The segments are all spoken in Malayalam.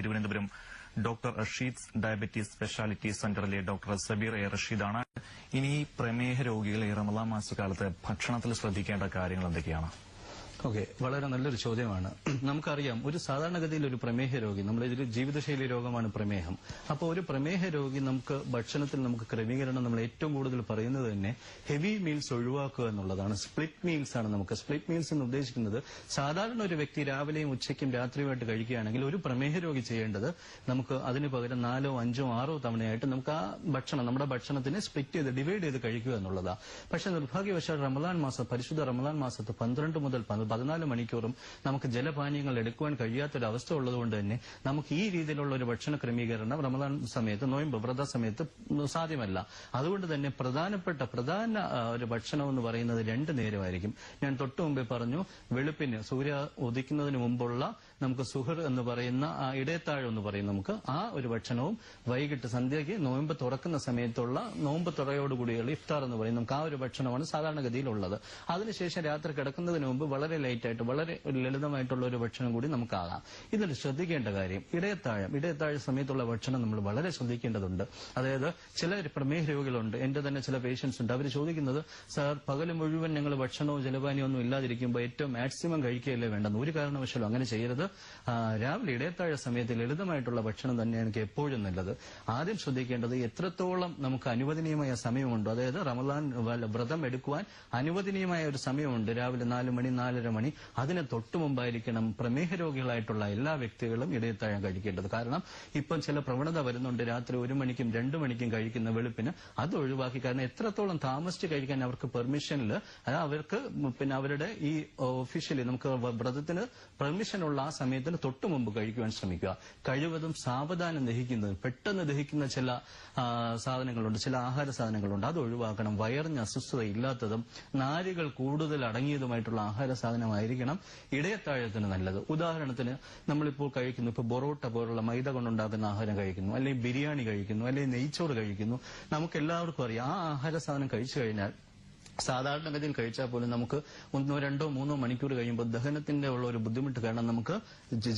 Thiruvananthapuram. Doctor Rasheed's diabetes speciality സെന്ററിലെ ഡോക്ടർ സബീർ എ റഷീദാണ്. ഇനി പ്രമേഹ രോഗികൾ ഈ റമദാൻ മാസക്കാലത്ത് ഭക്ഷണത്തിൽ ശ്രദ്ധിക്കേണ്ട കാര്യങ്ങൾ എന്തൊക്കെയാണ്? ഓക്കെ വളരെ നല്ലൊരു ചോദ്യമാണ്. നമുക്കറിയാം ഒരു സാധാരണഗതിയിൽ ഒരു പ്രമേഹ രോഗി നമ്മുടെ ഇതിൽ ജീവിതശൈലി രോഗമാണ് പ്രമേഹം. അപ്പോൾ ഒരു പ്രമേഹ രോഗി നമുക്ക് ഭക്ഷണത്തിൽ നമുക്ക് ക്രമീകരണം നമ്മൾ ഏറ്റവും കൂടുതൽ പറയുന്നത് തന്നെ ഹെവി മീൽസ് ഒഴിവാക്കുക എന്നുള്ളതാണ്. സ്പ്ലിറ്റ് മീൽസ് ആണ് നമുക്ക്. സ്പ്ലിറ്റ് മീൽസ് എന്ന് ഉദ്ദേശിക്കുന്നത് സാധാരണ ഒരു വ്യക്തി രാവിലെയും ഉച്ചയ്ക്കും രാത്രിയുമായിട്ട് കഴിക്കുകയാണെങ്കിൽ ഒരു പ്രമേഹ രോഗി ചെയ്യേണ്ടത് നമുക്ക് അതിന് പകരം നാലോ അഞ്ചോ ആറോ തവണയായിട്ട് നമുക്ക് ആ ഭക്ഷണം നമ്മുടെ ഭക്ഷണത്തിനെ സ്പ്ലിറ്റ് ചെയ്ത് ഡിവൈഡ് ചെയ്ത് കഴിക്കുക എന്നുള്ളതാണ് പക്ഷേ നിർഭാഗ്യവശാൽ റമദാൻ മാസം പരിശുദ്ധ റമദാൻ മാസത്ത് പന്ത്രണ്ട് മുതൽ പതിനാല് മണിക്കൂറും നമുക്ക് ജലപാനീയങ്ങൾ എടുക്കുവാൻ കഴിയാത്തൊരവസ്ഥ ഉള്ളതുകൊണ്ട് തന്നെ നമുക്ക് ഈ രീതിയിലുള്ള ഒരു ഭക്ഷണ ക്രമീകരണം റമദാൻ സമയത്ത് നോയമ്പ് വ്രത സമയത്ത് സാധ്യമല്ല. അതുകൊണ്ട് തന്നെ പ്രധാനപ്പെട്ട പ്രധാന ഒരു ഭക്ഷണം എന്ന് പറയുന്നത് രണ്ട് നേരമായിരിക്കും. ഞാൻ തൊട്ടു മുമ്പേ പറഞ്ഞു വെളുപ്പിന് സൂര്യ ഉദിക്കുന്നതിന് മുമ്പുള്ള നമുക്ക് സുഹർ എന്ന് പറയുന്ന ആ ഇടയത്താഴം എന്ന് പറയും നമുക്ക്. ആ ഒരു ഭക്ഷണവും വൈകിട്ട് സന്ധ്യയ്ക്ക് നോയമ്പ് തുറക്കുന്ന സമയത്തുള്ള നോമ്പ് തുറയോടുകൂടിയുള്ള ഇഫ്താർ എന്ന് പറയും നമുക്ക് ആ ഒരു ഭക്ഷണമാണ് സാധാരണഗതിയിലുള്ളത്. അതിനുശേഷം രാത്രി കിടക്കുന്നതിന് മുമ്പ് വളരെ ലൈറ്റായിട്ട് വളരെ ലളിതമായിട്ടുള്ള ഒരു ഭക്ഷണം കൂടി നമുക്കാകാം. ഇതിൽ ശ്രദ്ധിക്കേണ്ട കാര്യം ഇടയത്താഴം ഇടയത്താഴ സമയത്തുള്ള ഭക്ഷണം നമ്മൾ വളരെ ശ്രദ്ധിക്കേണ്ടതുണ്ട്. അതായത് ചില പ്രമേഹ രോഗികളുണ്ട് എന്റെ തന്നെ ചില പേഷ്യൻസ് ഉണ്ട്. അവർ ചോദിക്കുന്നത് സാർ പകൽ മുഴുവൻ ഞങ്ങൾ ഭക്ഷണവും ജലപാനിയൊന്നും ഇല്ലാതിരിക്കുമ്പോൾ ഏറ്റവും മാക്സിമം കഴിക്കുകയല്ലേ വേണ്ടെന്ന്? ഒരു കാരണവശാലും അങ്ങനെ ചെയ്യരുത്. രാവിലെ ഇടയത്താഴ സമയത്ത് ലളിതമായിട്ടുള്ള ഭക്ഷണം തന്നെയാണ് എനിക്ക് എപ്പോഴും നല്ലത്. ആദ്യം ശ്രദ്ധിക്കേണ്ടത് എത്രത്തോളം നമുക്ക് അനുവദനീയമായ സമയമുണ്ടോ. അതായത് റമദാൻ വ്രതം എടുക്കുവാൻ അനുവദനീയമായ ഒരു സമയമുണ്ട്. രാവിലെ നാല് മണി നാലര മണി. അതിന് തൊട്ടു മുമ്പായിരിക്കണം പ്രമേഹ രോഗികളായിട്ടുള്ള എല്ലാ വ്യക്തികളും ഇടയത്താഴം കഴിക്കേണ്ടത്. കാരണം ഇപ്പം ചില പ്രവണത വരുന്നുണ്ട്. രാത്രി ഒരു മണിക്കും രണ്ടു മണിക്കും കഴിക്കുന്ന വെളുപ്പിന്. അത് ഒഴിവാക്കി. കാരണം എത്രത്തോളം താമസിച്ച് കഴിക്കാൻ അവർക്ക് പെർമിഷനിൽ അവർക്ക് പിന്നെ അവരുടെ ഈ ഒഫീഷ്യലി നമുക്ക് വ്രതത്തിന് പെർമിഷനുള്ള ആ സമയത്തിന് തൊട്ടു മുമ്പ് കഴിക്കുവാൻ ശ്രമിക്കുക. കഴിവതും സാവധാനം ദഹിക്കുന്നത് പെട്ടെന്ന് ദഹിക്കുന്ന ചില സാധനങ്ങളുണ്ട് ചില ആഹാര സാധനങ്ങളുണ്ട്. അത് ഒഴിവാക്കണം. വയറിന് അസ്വസ്ഥത ഇല്ലാത്തതും നാരുകൾ കൂടുതൽ അടങ്ങിയതുമായിട്ടുള്ള ആഹാര സാധനമായിരിക്കണം ഇടയത്താഴത്തിന് നല്ലത്. ഉദാഹരണത്തിന് നമ്മളിപ്പോൾ കഴിക്കുന്നു ഇപ്പോൾ ബൊറോട്ട പോലുള്ള മൈദ കൊണ്ടുണ്ടാക്കുന്ന ആഹാരം കഴിക്കുന്നു അല്ലെങ്കിൽ ബിരിയാണി കഴിക്കുന്നു അല്ലെങ്കിൽ നെയ്ച്ചോറ് കഴിക്കുന്നു. നമുക്ക് എല്ലാവർക്കും അറിയാം ആ ആഹാര സാധനം കഴിച്ചു കഴിഞ്ഞാൽ സാധാരണഗതിയിൽ കഴിച്ചാൽ പോലും നമുക്ക് ഒന്നോ രണ്ടോ മൂന്നോ മണിക്കൂർ കഴിയുമ്പോൾ ദഹനത്തിന്റെ ഉള്ള ഒരു ബുദ്ധിമുട്ട് കാരണം നമുക്ക്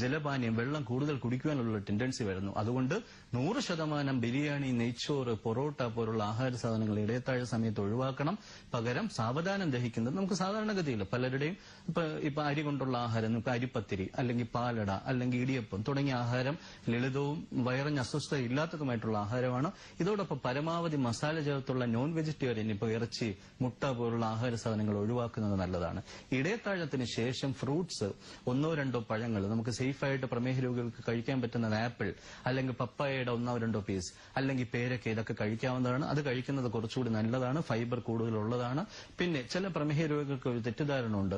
ജലപാനീയം വെള്ളം കൂടുതൽ കുടിക്കുവാനുള്ള ടെൻഡൻസി വരുന്നു. അതുകൊണ്ട് നൂറ് ശതമാനം ബിരിയാണി നെയ്ച്ചോറ് പൊറോട്ട പോലുള്ള ആഹാര സാധനങ്ങൾ ഇടയത്താഴ സമയത്ത് ഒഴിവാക്കണം. പകരം സാവധാനം ദഹിക്കുന്നത് നമുക്ക് സാധാരണഗതിയിൽ പലരുടെയും ഇപ്പൊ ഇപ്പൊ അരി കൊണ്ടുള്ള ആഹാരം നമുക്ക് അരിപ്പത്തിരി അല്ലെങ്കിൽ പാലട അല്ലെങ്കിൽ ഇടിയപ്പം തുടങ്ങിയ ആഹാരം ലളിതവും വയറിന് അസ്വസ്ഥത ഇല്ലാത്തതുമായിട്ടുള്ള ആഹാരമാണ്. ഇതോടൊപ്പം പരമാവധി മസാല ചേർത്തുള്ള നോൺ വെജിറ്റേറിയൻ ഇപ്പൊ ഇറച്ചി മുട്ട പോലുള്ള ആഹാര സാധനങ്ങൾ ഒഴിവാക്കുന്നത് നല്ലതാണ്. ഇടയത്താഴത്തിന് ശേഷം ഫ്രൂട്ട്സ് ഒന്നോ രണ്ടോ പഴങ്ങൾ നമുക്ക് സേഫായിട്ട് പ്രമേഹ രോഗികൾക്ക് കഴിക്കാൻ പറ്റുന്നത് ആപ്പിൾ അല്ലെങ്കിൽ പപ്പായയുടെ ഒന്നോ രണ്ടോ പീസ് അല്ലെങ്കിൽ പേരക്ക ഇതൊക്കെ കഴിക്കാവുന്നതാണ്. അത് കഴിക്കുന്നത് കുറച്ചുകൂടി നല്ലതാണ് ഫൈബർ കൂടുതലുള്ളതാണ്. പിന്നെ ചില പ്രമേഹ രോഗികൾക്ക് ഒരു തെറ്റിദ്ധാരണ ഉണ്ട്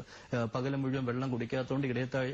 പകലം മുഴുവൻ വെള്ളം കുടിക്കാത്തതുകൊണ്ട് ഇടയത്താഴ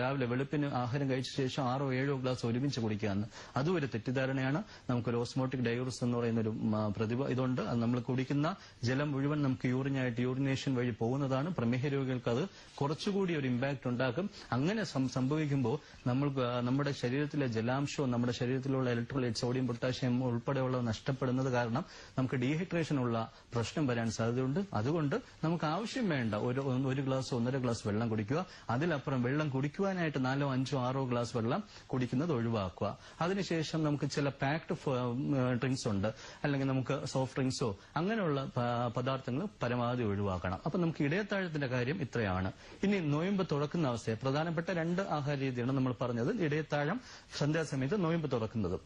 രാവിലെ വെളുപ്പിന് ആഹാരം കഴിച്ച ശേഷം ആറോ ഏഴോ ഗ്ലാസ് ഒരുമിച്ച് കുടിക്കാമെന്ന് അതും ഒരു തെറ്റിദ്ധാരണയാണ്. നമുക്കൊരു ഓസ്മോട്ടിക് ഡയോറിസ് എന്ന് പറയുന്ന ഒരു പ്രതിഭ ഇതുണ്ട്. അത് നമ്മൾ കുടിക്കുന്ന ജലം മുഴുവൻ നമുക്ക് യൂറിനായിട്ട് യൂറിനേഷൻ വഴി പോകുന്നതാണ്. പ്രമേഹ രോഗികൾക്ക് അത് കുറച്ചുകൂടി ഒരു ഇമ്പാക്ട് ഉണ്ടാക്കും. അങ്ങനെ സംഭവിക്കുമ്പോൾ നമ്മൾ നമ്മുടെ ശരീരത്തിലെ ജലാംശവും നമ്മുടെ ശരീരത്തിലുള്ള ഇലക്ട്രോലൈറ്റ് സോഡിയം പൊട്ടാഷ്യം ഉൾപ്പെടെയുള്ള നഷ്ടപ്പെടുന്നത് കാരണം നമുക്ക് ഡീഹൈഡ്രേഷൻ ഉള്ള പ്രശ്നം വരാൻ സാധ്യതയുണ്ട്. അതുകൊണ്ട് നമുക്ക് ആവശ്യം വേണ്ട ഒരു ഒരു ഗ്ലാസ് ഒന്നര ഗ്ലാസ് വെള്ളം കുടിക്കുക. അതിലപ്പുറം വെള്ളം കുടിക്കുവാനായിട്ട് നാലോ അഞ്ചോ ആറോ ഗ്ലാസ് വെള്ളം കുടിക്കുന്നത് ഒഴിവാക്കുക. അതിനുശേഷം നമുക്ക് ചില പാക്ഡ് ഡ്രിങ്ക്സ് ഉണ്ട്. അല്ലെങ്കിൽ നമുക്ക് സോഫ്റ്റ് ഡ്രിങ്ക്സോ അങ്ങനെയുള്ള പദാർത്ഥങ്ങൾ പരമാവധി ഒഴിവാക്കണം. അപ്പൊ നമുക്ക് ഇടയത്താഴത്തിന്റെ കാര്യം ഇത്രയാണ്. ഇനി നോയമ്പ് തുറക്കുന്ന അവസ്ഥയെ പ്രധാനപ്പെട്ട രണ്ട് ആഹാര രീതിയാണ് നമ്മൾ പറഞ്ഞത്. ഇടയത്താഴം സന്ധ്യാസമയത്ത് നോയമ്പ് തുറക്കുന്നത്.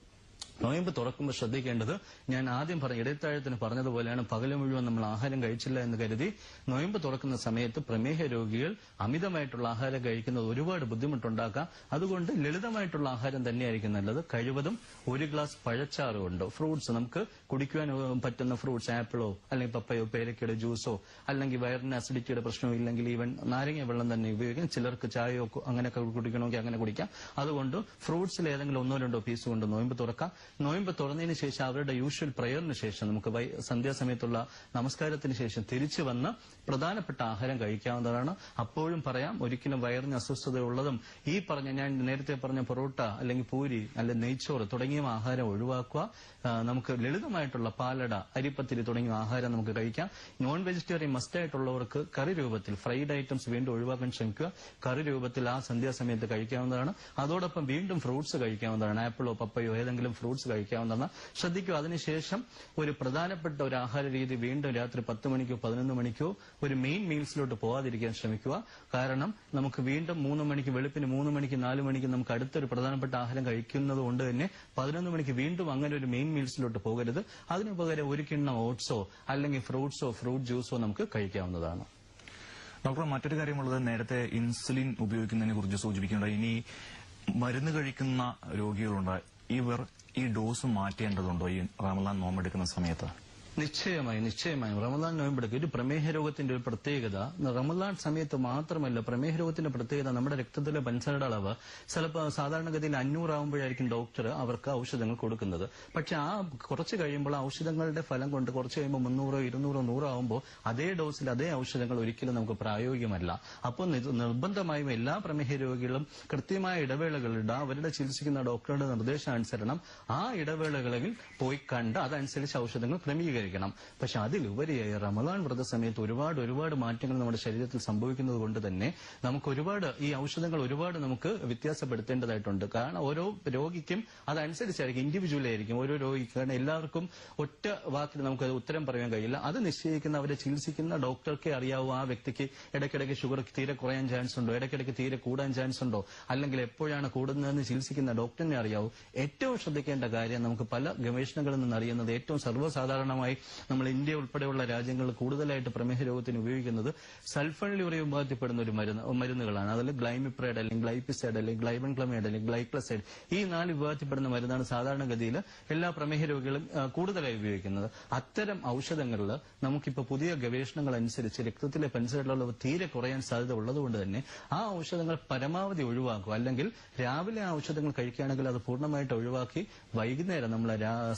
നോയമ്പ് തുറക്കുമ്പോൾ ശ്രദ്ധിക്കേണ്ടത് ഞാൻ ആദ്യം പറഞ്ഞ ഇടത്താഴത്തിന് പറഞ്ഞതുപോലെയാണ് പകൽ മുഴുവൻ നമ്മൾ ആഹാരം കഴിച്ചില്ല എന്ന് കരുതി നോയമ്പ് തുറക്കുന്ന സമയത്ത് പ്രമേഹ രോഗികൾ അമിതമായിട്ടുള്ള ആഹാരം കഴിക്കുന്നത് ഒരുപാട് ബുദ്ധിമുട്ടുണ്ടാക്കാം. അതുകൊണ്ട് ലളിതമായിട്ടുള്ള ആഹാരം തന്നെയായിരിക്കും നല്ലത്. കഴിവതും ഒരു ഗ്ലാസ് പഴച്ചാറ് ഉണ്ടോ ഫ്രൂട്ട്സ് നമുക്ക് കുടിക്കുവാൻ പറ്റുന്ന ഫ്രൂട്ട്സ് ആപ്പിളോ അല്ലെങ്കിൽ പപ്പയോ പേരക്കയുടെ ജ്യൂസോ അല്ലെങ്കിൽ വയറിന് അസിഡിറ്റിയുടെ പ്രശ്നമോ ഇല്ലെങ്കിൽ ഈവൻ നാരങ്ങ വെള്ളം തന്നെ ഉപയോഗിക്കാം. ചിലർക്ക് ചായയോ അങ്ങനെയൊക്കെ കുടിക്കണമെങ്കിൽ അങ്ങനെ കുടിക്കാം. അതുകൊണ്ട് ഫ്രൂട്ട്സിൽ ഏതെങ്കിലും ഒന്നോ രണ്ടോ പീസ് കൊണ്ട് നോയമ്പ് തുറക്കാം. നോയമ്പ് തുറന്നതിന് ശേഷം അവരുടെ യൂഷ്വൽ പ്രയറിന് ശേഷം നമുക്ക് സന്ധ്യാസമയത്തുള്ള നമസ്കാരത്തിന് ശേഷം തിരിച്ചു വന്ന് പ്രധാനപ്പെട്ട ആഹാരം കഴിക്കാവുന്നതാണ്. അപ്പോഴും പറയാം ഒരിക്കലും വയറിന് അസ്വസ്ഥതയുള്ളതും ഈ പറഞ്ഞ ഞാൻ നേരത്തെ പറഞ്ഞ പൊറോട്ട അല്ലെങ്കിൽ പൂരി അല്ലെങ്കിൽ നെയ്ച്ചോറ് തുടങ്ങിയ ആഹാരം ഒഴിവാക്കുക. നമുക്ക് ലളിതമായിട്ടുള്ള പാലട അരിപ്പത്തിരി തുടങ്ങിയ ആഹാരം നമുക്ക് കഴിക്കാം. നോൺ വെജിറ്റേറിയൻ മസ്റ്റ് ആയിട്ടുള്ളവർക്ക് കറി രൂപത്തിൽ ഫ്രൈഡ് ഐറ്റംസ് വീണ്ടും ഒഴിവാക്കാൻ ശ്രമിക്കുക. കറി രൂപത്തിൽ ആ സന്ധ്യാസമയത്ത് കഴിക്കാവുന്നതാണ്. അതോടൊപ്പം വീണ്ടും ഫ്രൂട്ട്സ് കഴിക്കാവുന്നതാണ്. ആപ്പിളോ പപ്പയോ ഏതെങ്കിലും കഴിക്കാവുന്നതാണ് ശ്രദ്ധിക്കുക അതിനുശേഷം ഒരു പ്രധാനപ്പെട്ട ഒരു ആഹാര രീതി വീണ്ടും രാത്രി പത്ത് മണിക്കോ പതിനൊന്ന് മണിക്കോ ഒരു മെയിൻ മീൽസിലോട്ട് പോകാതിരിക്കാൻ ശ്രമിക്കുക. കാരണം നമുക്ക് വീണ്ടും മൂന്ന് മണിക്ക് വെളുപ്പിന് മൂന്ന് മണിക്ക് നാല് മണിക്ക് നമുക്ക് അടുത്തൊരു പ്രധാനപ്പെട്ട ആഹാരം കഴിക്കുന്നത് കൊണ്ട് തന്നെ പതിനൊന്ന് മണിക്ക് വീണ്ടും അങ്ങനെ ഒരു മെയിൻ മീൽസിലോട്ട് പോകരുത്. അതിനു പകരം ഒരു കിണ്ണം ഓട്സോ അല്ലെങ്കിൽ ഫ്രൂട്ട്സോ ഫ്രൂട്ട് ജ്യൂസോ നമുക്ക് കഴിക്കാവുന്നതാണ്. ഡോക്ടർ മറ്റൊരു കാര്യമുള്ളത് നേരത്തെ ഇൻസുലിൻ ഉപയോഗിക്കുന്നതിനെ കുറിച്ച് സൂചിപ്പിക്കേണ്ട ഇനി മരുന്ന് കഴിക്കുന്ന രോഗികളുണ്ട്. ഇവർ ഈ ഡോസ് മാറ്റേണ്ടതുണ്ടോ? ഈ റമലാൻ നോമ്പെടുക്കുന്ന സമയത്ത്. നിശ്ചയമായും നിശ്ചയമായും. റമദാൻ നോയമ്പെടുക്കുക ഒരു പ്രമേഹ രോഗത്തിന്റെ ഒരു പ്രത്യേകത. റമദാൻ സമയത്ത് മാത്രമല്ല പ്രമേഹ രോഗത്തിന്റെ പ്രത്യേകത നമ്മുടെ രക്തത്തിലെ പഞ്ചസാരയുടെ അളവ്. ചിലപ്പോൾ സാധാരണഗതിയിൽ അഞ്ഞൂറാവുമ്പോഴായിരിക്കും ഡോക്ടർ അവർക്ക് ഔഷധങ്ങൾ കൊടുക്കുന്നത്. പക്ഷെ ആ കുറച്ച് കഴിയുമ്പോൾ ഔഷധങ്ങളുടെ ഫലം കൊണ്ട് കുറച്ച് കഴിയുമ്പോൾ മുന്നൂറോ ഇരുന്നൂറോ നൂറോ ആവുമ്പോൾ അതേ ഡോസിൽ അതേ ഔഷധങ്ങൾ ഒരിക്കലും നമുക്ക് പ്രായോഗികമല്ല. അപ്പോൾ നിർബന്ധമായും എല്ലാ പ്രമേഹ രോഗികളും കൃത്യമായ ഇടവേളകളുണ്ട് അവരുടെ ചികിത്സിക്കുന്ന ഡോക്ടറുടെ നിർദ്ദേശാനുസരണം ആ ഇടവേളകളിൽ പോയി കണ്ട് അതനുസരിച്ച് ഔഷധങ്ങൾ ക്രമീകരിക്കണം പക്ഷെ അതിലുപരിയായി റമദാൻ വ്രത സമയത്ത് ഒരുപാട് ഒരുപാട് മാറ്റങ്ങൾ നമ്മുടെ ശരീരത്തിൽ സംഭവിക്കുന്നത് കൊണ്ട് തന്നെ നമുക്ക് ഒരുപാട് ഈ ഔഷധങ്ങൾ ഒരുപാട് നമുക്ക് വ്യത്യാസപ്പെടുത്തേണ്ടതായിട്ടുണ്ട്. കാരണം ഓരോ രോഗിക്കും അതനുസരിച്ചായിരിക്കും ഇൻഡിവിജ്വൽ ആയിരിക്കും ഓരോ രോഗിക്ക്. കാരണം എല്ലാവർക്കും ഒറ്റ വാക്കിൽ നമുക്ക് ഉത്തരം പറയാൻ കഴിയില്ല. അത് നിശ്ചയിക്കുന്ന അവരെ ചികിത്സിക്കുന്ന ഡോക്ടർക്കേ അറിയാവൂ ആ വ്യക്തിക്ക് ഇടയ്ക്കിടയ്ക്ക് ഷുഗർ തീരെ കുറയാൻ ചാൻസ് ഉണ്ടോ ഇടയ്ക്കിടയ്ക്ക് തീരെ കൂടാൻ ചാൻസ് ഉണ്ടോ അല്ലെങ്കിൽ എപ്പോഴാണ് കൂടുന്നതെന്ന് ചികിത്സിക്കുന്ന ഡോക്ടറിനെ അറിയാവൂ. ഏറ്റവും ശ്രദ്ധിക്കേണ്ട കാര്യം നമുക്ക് പല ഗവേഷണങ്ങളിൽ നിന്ന് അറിയുന്നത് ഏറ്റവും സർവസാധാരണമായി നമ്മൾ ഇന്ത്യ ഉൾപ്പെടെയുള്ള രാജ്യങ്ങളിൽ കൂടുതലായിട്ട് പ്രമേഹ രോഗത്തിന് ഉപയോഗിക്കുന്നത് സൾഫണിലൂറിയ വിഭാഗത്തിൽപ്പെടുന്ന ഒരു മരുന്ന് മരുന്നുകളാണ്. അതിൽ ഗ്ലൈമിപ്രൈഡ് അല്ലെങ്കിൽ ഗ്ലൈപ്പിസൈഡ് അല്ലെങ്കിൽ ഗ്ലൈബൻക്ലമൈഡ് അല്ലെങ്കിൽ ഗ്ലൈക്ലസൈഡ് ഈ നാല് വിഭാഗത്തിൽപ്പെടുന്ന മരുന്നാണ് സാധാരണഗതിയിൽ എല്ലാ പ്രമേഹ രോഗികളും കൂടുതലായി ഉപയോഗിക്കുന്നത്. അത്തരം ഔഷധങ്ങളിൽ നമുക്കിപ്പോൾ പുതിയ ഗവേഷണങ്ങൾ അനുസരിച്ച് രക്തത്തിലെ പഞ്ചസാരയുടെ അളവ് തീരെ കുറയാൻ സാധ്യത ഉള്ളതുകൊണ്ട് തന്നെ ആ ഔഷധങ്ങൾ പരമാവധി ഒഴിവാക്കുക. അല്ലെങ്കിൽ രാവിലെ ആ ഔഷധങ്ങൾ കഴിക്കുകയാണെങ്കിൽ അത് പൂർണമായിട്ട് ഒഴിവാക്കി വൈകുന്നേരം നമ്മൾ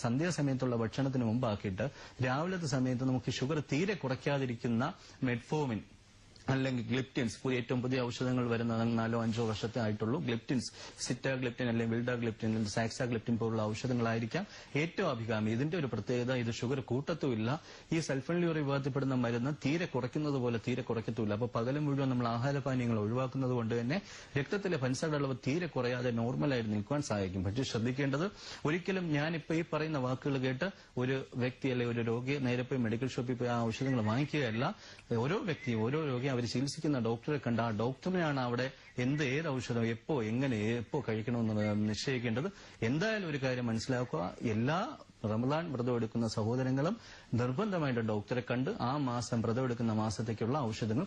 സന്ധ്യാസമയത്തുള്ള ഭക്ഷണത്തിന് മുമ്പാക്കിയിട്ട് രാവിലത്തെ സമയത്ത് നമുക്ക് ഷുഗർ തീരെ കുറയ്ക്കാതിരിക്കുന്ന മെഡ്ഫോമിൻ അല്ലെങ്കിൽ ഗ്ലിപ്റ്റിൻസ് ഏറ്റവും പുതിയ ഔഷധങ്ങൾ വരുന്ന നാലോ അഞ്ചോ വർഷത്തെ ആയിട്ടുള്ളൂ ഗ്ലിപ്റ്റിൻസ് സിറ്റാ ഗ്ലിപ്റ്റിൻ അല്ലെങ്കിൽ സാക്സാ ഗ്ലിപ്റ്റിൻ പോലുള്ള ഔഷധങ്ങളായിരിക്കാം ഏറ്റവും അഭികാമി ഇതിന്റെ ഒരു പ്രത്യേകത ഇത് ഷുഗർ കൂട്ടത്തുമില്ല. ഈ സൾഫൺലിയൂർ വിഭാഗത്തിൽപ്പെടുന്ന മരുന്ന് തീരെ കുറയ്ക്കുന്നത് പോലെ തീരെ കുറയ്ക്കത്തുമില്ല. അപ്പോൾ പകലും മുഴുവൻ നമ്മൾ ആഹാരപാനീയങ്ങൾ ഒഴിവാക്കുന്നത് കൊണ്ട് തന്നെ രക്തത്തിലെ പഞ്ചസാരയുടെ അളവ് തീരെ കുറയാതെ നോർമലായിട്ട് നിൽക്കുവാൻ സഹായിക്കും. പക്ഷേ ശ്രദ്ധിക്കേണ്ടത് ഒരിക്കലും ഞാനിപ്പോ ഈ പറയുന്ന വാക്കുകൾ കേട്ട് ഒരു വ്യക്തി അല്ലെങ്കിൽ ഒരു രോഗിയെ നേരെ പോയി മെഡിക്കൽ ഷോപ്പിൽ പോയി ആ ഔഷധങ്ങൾ വാങ്ങിക്കുകയല്ല. ഓരോ വ്യക്തിയും ഓരോ അവർ ചികിത്സിക്കുന്ന ഡോക്ടറെ കണ്ട ആ ഡോക്ടറിനാണ് അവിടെ എന്ത് ഏത് ഔഷധം എപ്പോ എങ്ങനെ എപ്പോ കഴിക്കണമെന്ന് നിശ്ചയിക്കേണ്ടത്. എന്തായാലും ഒരു കാര്യം മനസ്സിലാക്കുക. എല്ലാ റമദാൻ വ്രതം എടുക്കുന്ന സഹോദരങ്ങളും നിർബന്ധമായിട്ട് ഡോക്ടറെ കണ്ട് ആ മാസം വ്രതം എടുക്കുന്ന മാസത്തേക്കുള്ള ഔഷധങ്ങൾ